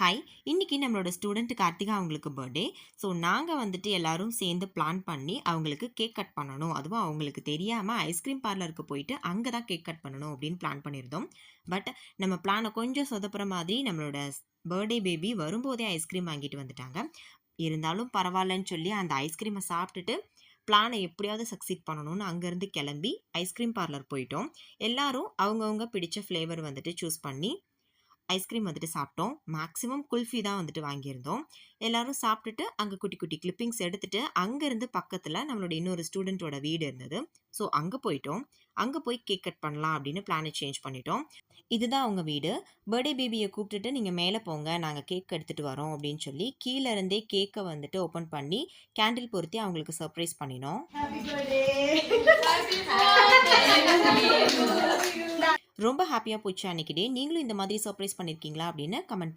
Hi இன்றைக்கி நம்மளோட student Karthika அவங்களுக்கு பர்த்டே ஸோ நாங்கள் வந்துட்டு எல்லோரும் சேர்ந்து பிளான் பண்ணி அவங்களுக்கு கேக் கட் பண்ணணும். அதுவும் அவங்களுக்கு தெரியாமல் ஐஸ்கிரீம் பார்லருக்கு போயிட்டு அங்கே தான் கேக் கட் பண்ணணும் அப்படின்னு பிளான் பண்ணியிருந்தோம். பட் நம்ம பிளானை கொஞ்சம் சொதப்புற மாதிரி நம்மளோட பர்த்டே பேபி வரும்போதே ஐஸ்கிரீம் வாங்கிட்டு வந்துட்டாங்க. இருந்தாலும் பரவாயில்லன்னு சொல்லி அந்த ஐஸ்கிரீமை சாப்பிட்டுட்டு பிளானை எப்படியாவது சக்சீட் பண்ணணும்னு அங்கேருந்து கிளம்பி ஐஸ்கிரீம் பார்லர் போயிட்டோம். எல்லாரும் அவங்கவுங்க பிடிச்ச ஃப்ளேவர் வந்துட்டு சூஸ் பண்ணி ஐஸ்கிரீம் வந்துட்டு சாப்பிட்டோம். மேக்ஸிமம் குல்ஃபி தான் வந்துட்டு வாங்கியிருந்தோம். எல்லாரும் சாப்பிட்டுட்டு அங்கே குட்டி குட்டி கிளிப்பிங்ஸ் எடுத்துட்டு அங்கேருந்து பக்கத்தில் நம்மளோட இன்னொரு ஸ்டூடெண்ட்டோட வீடு இருந்தது. ஸோ அங்கே போயிட்டோம். அங்கே போய் கேக் கட் பண்ணலாம் அப்படின்னு பிளானை சேஞ்ச் பண்ணிட்டோம். இதுதான் அவங்க வீடு. பர்த்டே பேபியை கூப்பிட்டுட்டு நீங்கள் மேலே போங்க. நாங்கள் கேக் எடுத்துகிட்டு வரோம். அப்படின்னு சொல்லி கீழே இருந்தே கேக்கை வந்துட்டு ஓப்பன் பண்ணி கேண்டில் பொருத்தி அவங்களுக்கு சர்ப்ரைஸ் பண்ணினோம். ரொம்ப ஹாப்பியாக போச்சு அன்னைக்கு டே. நீங்களும் இந்த மாதிரி சர்ப்ரைஸ் பண்ணியிருக்கீங்களா அப்படின்னு கமெண்ட்